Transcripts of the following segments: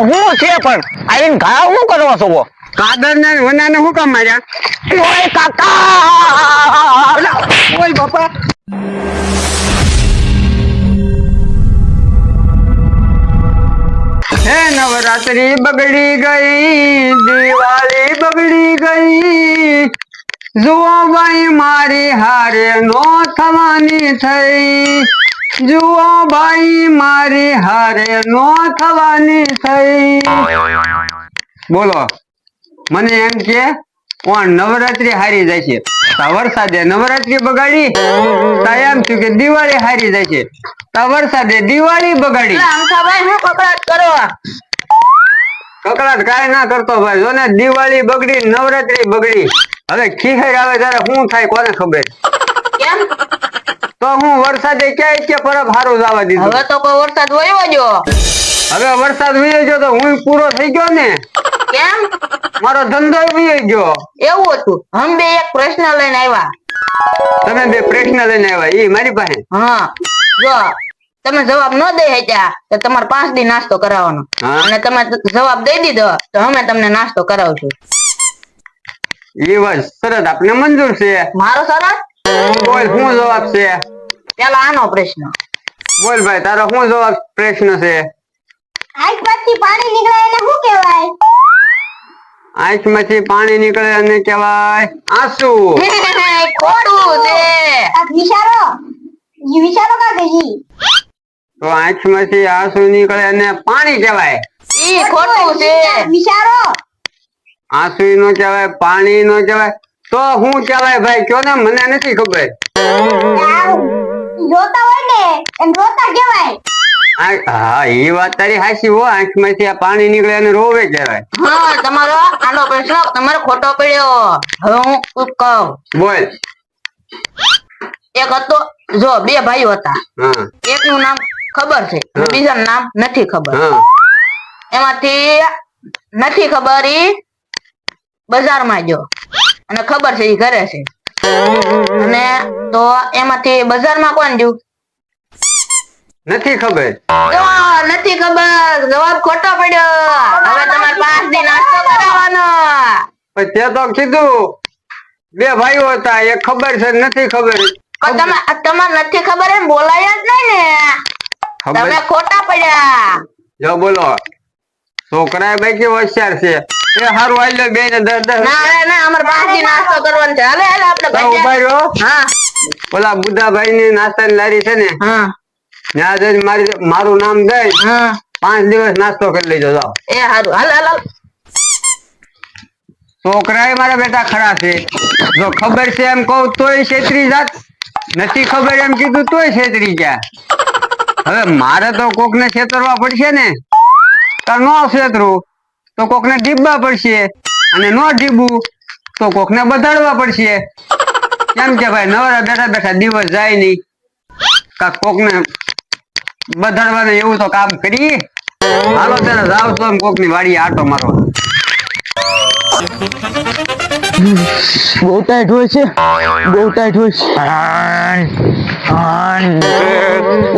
હું છે પણ? આવીને ઘા શું કરવા છો કાદર ને વનાને શું કામ માર્યા? ઓય કાકા! ઓય બાપા! હે નવરાત્રી બગડી ગઈ દિવાળી બગડી ગઈ. જુઓ ભાઈ મારી હારે નો થવાની થઈ. જુઓ ભાઈ મારી હારે નો થવાની થઈ બોલો મને એમ કે કોણ નવરાત્રી હારી જાય છે તા વરસાદે નવરાત્રી બગાડી? તા એમ થયું કે દિવાળી હારી જાય છે તા વરસાદે દિવાળી બગાડી. કકડાટ કાંઈ ના કરતો ભાઈ જો ને દિવાળી બગડી નવરાત્રી બગડી. હવે ખીહેર આવે ત્યારે શું થાય કોને ખબર? કેમ? તો હું વરસાદે ક્યાંય કે પરબ હારું જવા દીધો. હવે તો કોઈ વરસાદ વયો જો હવે વરસાદ વીયો ગયો તો હું પૂરો થઈ ગયો ને? કેમ? મારો ધંધો વીયો ગયો. એવું હતું. હમ બે એક પ્રશ્ન લઈને આવ્યા. તમે બે પ્રશ્ન લઈને આવ્યા એ મારી પાસે? હા. જો તમે જવાબ ન દઈ શક્યા તો તમારે પાંચ દી નાસ્તો કરાવવાનો. અને તમે જવાબ દઈ દીધો તો અમે તમને નાસ્તો કરાવશું. એ વાત સરસ આપને મંજૂર છે? મારો સરસ? બોલ શું જવાબ છે? પેલા આનો પ્રશ્ન. બોલ ભાઈ તારો શું જવાબ પ્રશ્ન છે? આંખમાંથી પાણી નીકળે એને શું કહેવાય? આંખમાંથી પાણી નીકળે અને કહેવાય આંસુ. ખોટું છે. વિચારો. વિચારો કા ગઈ તો આંખમાંથી આંસુ નીકળે એને પાણી કહેવાય. ઈ ખોટું છે. વિચારો. આંસુ નો કહેવાય પાણી નો કહેવાય. તો હું કહેવાય ભાઈ કયો ને મને નથી ખબર. રોતા હોય ને એમ રોતા કહેવાય. હા એ વાત તારી હાચી હો આંખમાંથી આ પાણી નીકળે અને રોવે કહેવાય. હા તમારો આનો પ્રશ્ન તમારો ખોટો પડ્યો. હવે હું કહું? બોલ. એક હતો જો બે ભાઈઓ હતા. એક નું નામ ખબર છે બીજા નું નામ નથી ખબર. એમાંથી નથી ખબર ઈ બજારમાં ગયો. અને ખબર છે ઈ ઘરે છે. અને તો એમાંથી બજારમાં કોણ ગયું? નથી ખબર. નથી ખબર. જવાબ ખોટો પડ્યો. હવે તમારે પાંચ દિન નાસ્તો કરાવવાનો તે તો કીધું. બે ભાઈઓ હતા એક ખબર છે નથી ખબર. તમે તમારે નથી ખબર એમ બોલાય જ નહીં ને. તમે ખોટા પડ્યા. જો બોલો. છોકરા બાકી હોશિયાર છે. એ હારું હાલ લે બે ને દસ દસ ના ના, ના અમારે નાસ્તો કરવાનો છે. હાલે હાલે આપણે તો ઊભા ભાઈ રહ્યો? હા. ઓલા બુદ્ધાભાઈ ની નાસ્તાની લારી છે ને હા. ત્યાં જઈને મારી મારું નામ દઈ હા. પાંચ દિવસ નાસ્તો કરી લેજો જાઓ. એ હારું હાલ હાલ છોકરા મારા બેટા ખરા છે. જો ખબર છે એમ કહું તોય છેતરી જાત. નથી ખબર એમ કીધું તોય છેતરી ગયા હવે મારે તો કોકને છેતરવા પડશે ને? તો નો છેતરું. તો કોકને ડીબવા પડશે અને નો ડીબવું તો કોકને બધાડવા પડશે. કેમ કે ભાઈ નવરા બેઠા બેઠા દિવસ જાય નહીં. કાક કોકને બધાડવાને એવું તો કામ કરી હાલો ત્યારે જાવ તો કોકની વાડી આટો મારવા બહુ ટાઈટ હોય છે. બહુ ટાઈટ હોય છે.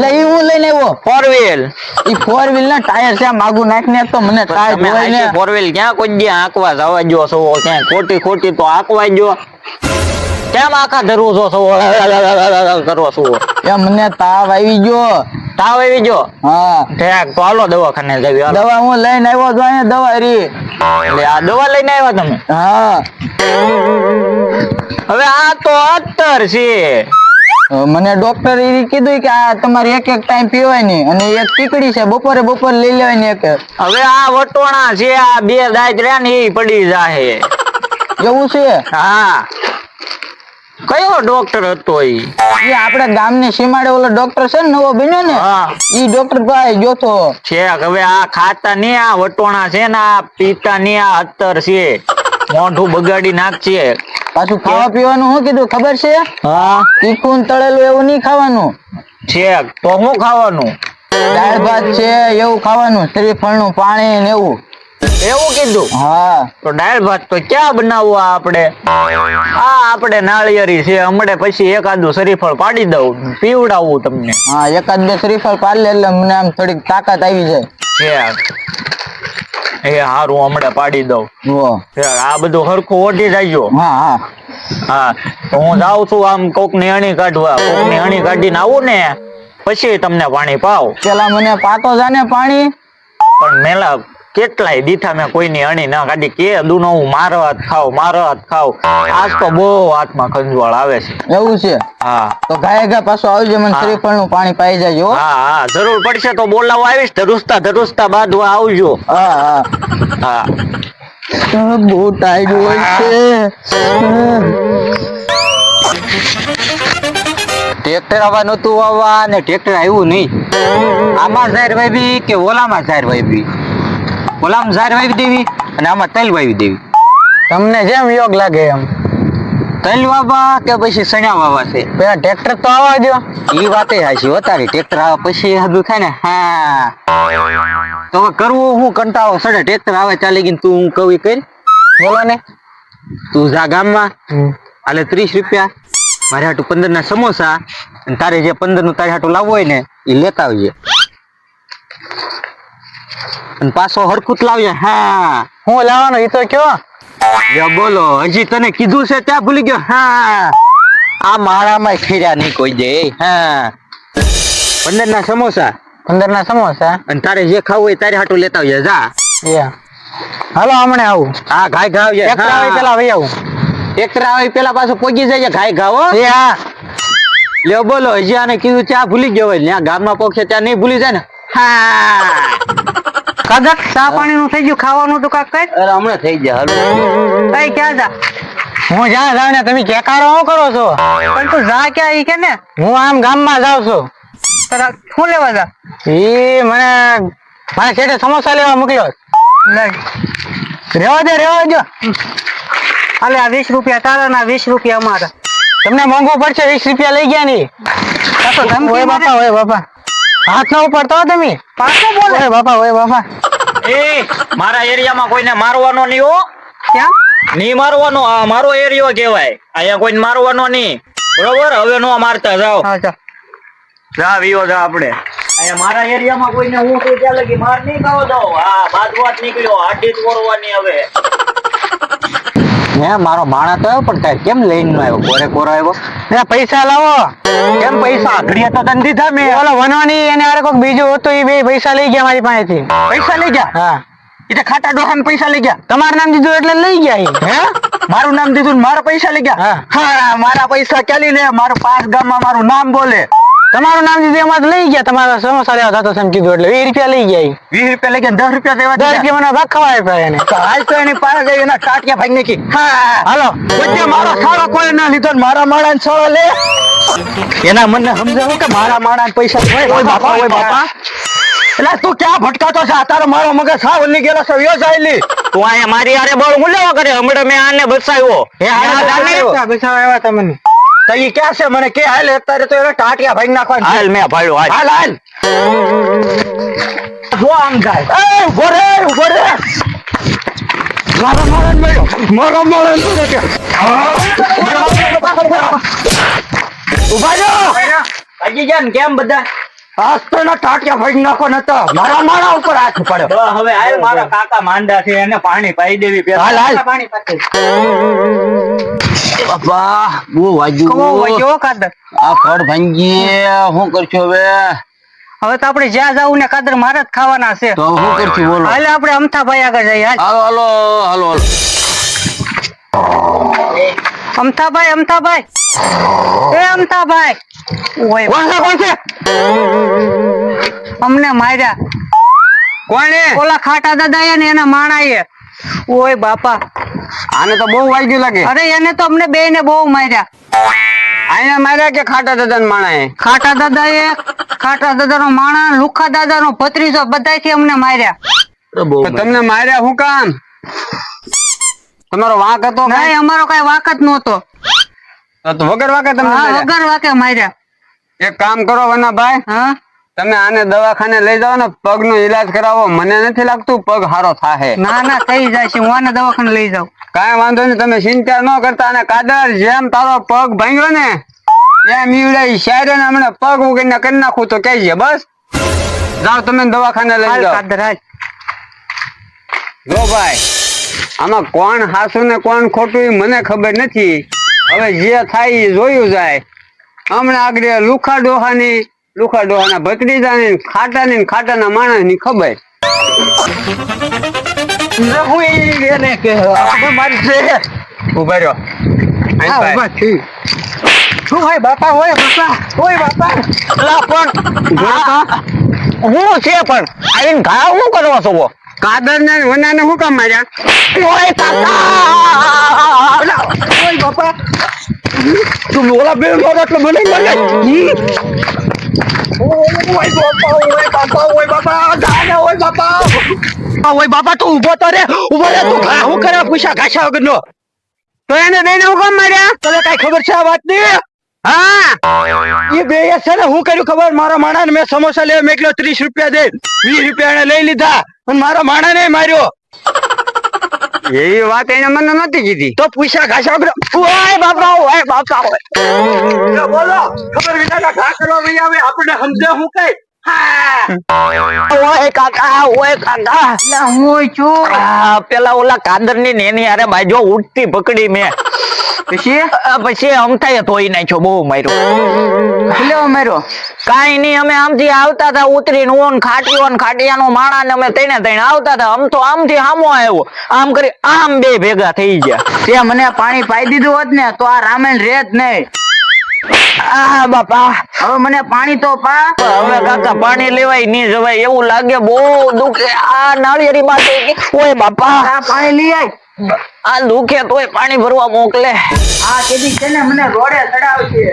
લઈ હું લઈને આવ્યો. ફોર વ્હીલ ઈ ફોર વ્હીલ ના ટાયર છે માગું નાખને તો મને ટાયર જોઈને ફોર વ્હીલ ક્યાં કોઈ દી આંકવા જવા જો છો ક્યાં ખોટી ખોટી તો આંકવા જો કેમ આખા ધરવો છો છો કરો છો એમ મને તાવ આવી ગયો. તાવ આવી જો હા. ઠેક તો હાલો દવાખાને જવી દવા હું લઈને આવ્યો તો અહીંયા દવા રી. એટલે આ દવા લઈને આવ્યા તમે? હા. હવે આ તો અત્તર છે. મને ડોક્ટર એ કીધું કે આ તમારે એક એક ટાઈમ પીવાય નહીં અને એક ટીકડી છે. બપોરે બપોરે લઈ લેવાય ને એક. હવે આ વટોણા છે આ બે દાંત રહ્યા ને એ પડી જાહે. એવું છે? હા. કયો ડોક્ટર હતો ઈ? એ આપડા ગામની સીમાડે ઓલો ડોક્ટર છે ને નવો બન્યો ને હા. ઈ ડોક્ટર ભાઈ જોતો છે હવે આ ખાતા ને આ વટોણા છે ને આ પીતા ને આ અત્તર છે. મોઢું બગાડી નાખશે. પાછું ખાવા પીવાનું શું કીધું ખબર છે? હા. તીખું તળેલું એવું નહીં ખાવાનું. છેક તો શું ખાવાનું? દાળ ભાત છે એવું ખાવાનું શ્રીફળનું પાણી ને એવું. એવું કીધું? હા. તો દાળ ભાત તો ક્યાં બનાવવા આપણે? આ આપણે નાળિયેરી છે હમણે પછી એકાદું શરીફળ પાડી દઉં પીવડાવું તમને. હા એકાદ બે શ્રીફળ પાડી લે એટલે મને આમ થોડીક તાકાત આવી જાય. એ હારું હમણાં પાડી દઉં. આ બધું હરખું ઓઢી જાયજો હા હા. હા હું જાઉં છું આમ કોકની અણી કાઢવા. કોકની અણી કાઢીને આવું ને પછી તમને પાણી પાવ. પેલા મને પાતો જાને પાણી. પણ મેલા કેટલાય દીઠા મેં કોઈની અણી ના કાઢી કે દુનો હું મારો હાથ ખાવ મારો હાથ ખાવ આજ તો બહુ હાથમાં ખંજવાળ આવે છે. એવું છે? હા. તો ગાય ગાય પાછો આવજો મને શ્રીફળનું પાણી પાઈ જાય હા. હા જરૂર પડશે તો બોલાવો આવીશ. ધરુસતા ધરુસતા બાંધવા આવજો. હા હા. હા. બહુ ટાઈડ હોય છે. ટ્રેક્ટર આવા નતું વાવવા ને ટ્રેક્ટર આવ્યું નહીં. આમાં ઝાર વાવી કે ઓલામાં ઝાર વાવી ઓલામાં ઝાર વાવી દેવી અને આમાં તલ વાવી દેવી. તમને જેમ યોગ લાગે એમ. તલ વાવવા કે પછી સણ્યા વાવવા છે? પેલા ટ્રેક્ટર તો આવવા દો એ વાતે હાશી વતારી ટ્રેક્ટર આવે પછી હદું થાય ને? હા. તો કરવું હું કંટાળો સડે. ટ્રેક્ટર આવે ચાલી ગઈ તું હું કવિ કરી. બોલો ને તું જા ગામમાં. આલે ત્રીસ રૂપિયા. મારે હાટું પંદર ના સમોસા. અને તારે જે પંદરનું તારે હાટું લાવવું હોય ને એ લેતા આવજે. અને પાછો હરકુત લાવજે હા. હું લાવવાનો એ તો કયો? બોલો હજી તને કીધું છે ત્યાં ભૂલી ગયો. હા. આ મારામાં ખીર્યા નહીં કોઈ દે. હા. પંદર ના સમોસા. પંદર ના સમોસા? અને તારે જે ખાવું હોય તારે હાટું લેતા આવજે જા. હાલો હમણે આવું. હા ઘાય ઘાવ એક આવે પેલા ભાઈ આવું. એક આવે પેલા પાછું પોગી જાય ઘાય ઘાવો એ હા. લ્યો બોલો હજી આને કીધું ત્યાં ભૂલી ગયો હોય. ત્યાં ગામમાં પોખે ત્યાં નહીં ભૂલી જાય ને. હા. કદાચ ચા પાણી નું થઈ ગયું ખાવાનું તો કાક કઈ અરે હમણાં થઈ જાય હાલો. કઈ ક્યાં જા? હું જ્યાં જાઉં ને તમે કેકારો શું કરો છો? પણ તું જા ક્યાં ઈ કે ને હું આમ ગામમાં જાઉં છું. તારા શું લેવા જા? એ મને મારા છેટે સમોસા લેવા મોકલ્યો. રેવા દે રેવા દો. અલે આ વીસ રૂપિયા તારા ના વીસ રૂપિયા અમારા. તમને મોંઘું પડશે વીસ રૂપિયા લઈ ગયા મારે. બાપા હોય બાપા. હાથ ન ઉપાડતો તમે? પાછો બોલે. ઓય બાપા ઓય બાપા. એ મારા એરિયામાં કોઈને મારવાનો નહીં હો. ક્યાં? નહીં મારવાનો આ મારો એરિયો કહેવાય. અહીંયા કોઈને મારવાનો નહીં. બરોબર? હવે નો મારતા જાઓ. હા જા. જા વિયો જા આપણે. અહીંયા મારા એરિયામાં કોઈને હું તો ત્યાં લગી માર નહીં ખાવો દો હા બાદવાટ નીકળ્યો. હાડી તોડવાની હવે. હે મારો માણસ આવ્યો પણ કઈ કેમ લઈને આવ્યો? કોરે કોરો આવ્યો. ને પૈસા લાવો. કેમ પૈસા? ઘડિયા તો તને દીધા મેં. ઓલો વનવાની એને આરે કોક બીજું હતું એ બે પૈસા લઈ ગયા મારી પાસેથી. પૈસા લઈ ગયા? હા. એટલે ખાટા ડોહામાં પૈસા લઈ ગયા. તમારું નામ દીધું એટલે લઈ ગયા. હે? મારું નામ દીધું ને મારા પૈસા લઈ ગયા? હા. મારા પૈસા ચાલી ને મારું પાસ ગામમાં મારું નામ બોલે. તમારું નામ દીધું એમાં લઈ ગયા તમારા સમોસા લેવા થતો એમ કીધું એટલે વીસ રૂપિયા લઈ ગયા. વીસ રૂપિયા લઈ ગયા દસ રૂપિયા દેવા દસ રૂપિયા મને ભાગ ખવાય પડે એને. હાલ તો એની પાસે જઈ એના ટાટિયા ભાગ નાખી. હાલો વચ્ચે મારો સારો કોઈ ના લીધો મારા માળા ને સારો લે. એના મને સમજાવું કે મારા માણા પૈસા હોય બાપા હોય બાપા. એટલે તું ક્યાં ભટકાતો છે? તારો મારો મગજ સાવની ગયેલો છે વ્યો જાયલી. તું અહીંયા મારી હારે બળ હું લેવા કરે હમણાં મેં આને બસાવ્યો બસાવ્યા હાલ તો ઈ ક્યાં છે? મને કે હાલ અત્યારે તો એને ટાટિયા ભાઈ નાખવાની હાલ મેં ભાડ્યો હાલ. હાલ હાલ. જો આમ જાય એ ઊભો રે ઊભો રે. મારો મારન મળ્યો. મારો મારન ઊભા જો ભાઈ ગયા કેમ બધા? તો ટાટિયા નાખો મારા મારા ઉપર હાથ પડ્યો હવે હાલ મારા કાકા માંડા છે એને પાણી પાઈ દેવી પેલા. હાલ હાલ. પાણી પાકે બાપા બહુ વાજ્યું કમો વચ્યો કાદર. આ ફળ ભાંગી શું કરશું હવે? હવે તો આપણે જ્યાં જવું ને કાદર મારા જ ખાવાના છે. તો શું કરશું બોલો. હાલે આપણે અમથાભાઈ આગળ જઈએ હાલો. હાલો હાલો હાલો હાલો અમથાભાઈ અમથાભાઈ. એ અમતાભાઈ ઓય કોણ છે કોણ છે? અમને માર્યા. કોણે ઓલા ખાટા દાદા ને એના માણાએ ઓય બાપા. આને તો બહુ વાગ્યું લાગે. અરે એને તો અમને બે ને બહુ માર્યા. અહીંયા માર્યા કે ખાટા દાદા માણા ખાટા દાદા એ ખાટા દાદા નો માણા લુખા દાદા નો ભત્રીજો બધાયથી અમને માર્યા. તમને માર્યા હું કામ? તમારો વાંક હતો નહીં અમારો કઈ વાક જ નહોતો. તો વગર વાંકે તમે વગર વાકે માર્યા. એક કામ કરો વનાભાઈ હા? તમે આને દવાખાને લઈ જાઓ ને પગ નો ઈલાજ કરાવો. મને નથી લાગતું પગ હારો થાહે. ના ના થઈ જાય છે. હું આને દવાખાને લઈ જાઉં. કાંઈ વાંધો નહીં તમે ચિંતા ન કરતા. અને કાદર જેમ તારો પગ ભાંગ્યો ને એમ ઈવડાઈ શાયરે ને હમણાં પગ ઉગીને કરી નાખું તો કહેજે બસ? જાઓ તમે દવાખાને લઈ જાઓ. કાદર જો ભાઈ આમાં કોણ હાસું ને કોણ ખોટું મને ખબર નથી. હવે જે થાય એ જોયું જાય. હમણાં આગળ લુખા ડોહાની લુખા ડોહાના ભત્રીજાની ખાટાની ને ખાટાના માણસની ખબર. બાપા હોય બાપા? હોય બાપા? પણ હું છે પણ? આવીને ઘા શું કરવા છો? કાદર ને વનાને શું કામ માર્યા? ઓય કાકા ઓય બાપા! તું ઓલા બે મારો એટલે મને મળે? ઓય બાપા ઓય બાપા ઓય બાપા દાદા ઓય બાપા! ઓય બાપા તું ઊભો તો રે ઊભો રે તું હું કરે પૂછા ઘાસા વગરનો? તો એને બેને શું કામ માર્યા? તને કઈ ખબર છે આ વાતની? હા! એ બે છે ને હું કર્યું ખબર? મારા માણા મેં સમોસા લેવા મેં ત્રીસ રૂપિયા દે વીસ રૂપિયા એને લઈ લીધા. અને મારો માણા ને માર્યો. એવી વાત એને મને નહોતી કીધી. તો પૂછ્યા ઘાસા ઓય બાપા ઓય બાપા. બોલો. ખબર વિના ઘા કરવા ભાઈ આવે. આપણે સમજે હું કઈ? ઓય કાકા ઓય કાકા. હું છું? પેલા ઓલા કાદરની નેની અરે બાજો ઉઠતી પકડી મેં. પછી? પછી અમથાએ ધોઈ નાખ્યો બહુ માર્યો. કેટલો માર્યો? કાઈ નહીં અમે આમથી આવતા હતા ઉતરીને ઓન ખાટીઓ ને ખાટિયાનો માણા ને અમે તેને તઈને આવતા હતા. આમ તો આમથી હામો આવ્યો. આમ કરી આમ બે ભેગા થઈ ગયા. તે મને પાણી પાઈ દીધું હોત ને તો આ રામાયણ રેત નહીં. આ બાપા હવે મને પાણી તો પા. હવે કાકા પાણી લેવાય નહીં જવાય એવું લાગે બહુ દુખે આ નાળિયેરી માટે ઓય બાપા. આ પાણી લઈ આય. આ દુખે તોય પાણી ભરવા મોકલે. આ કેદી છે ને મને રોડે ચડાવશે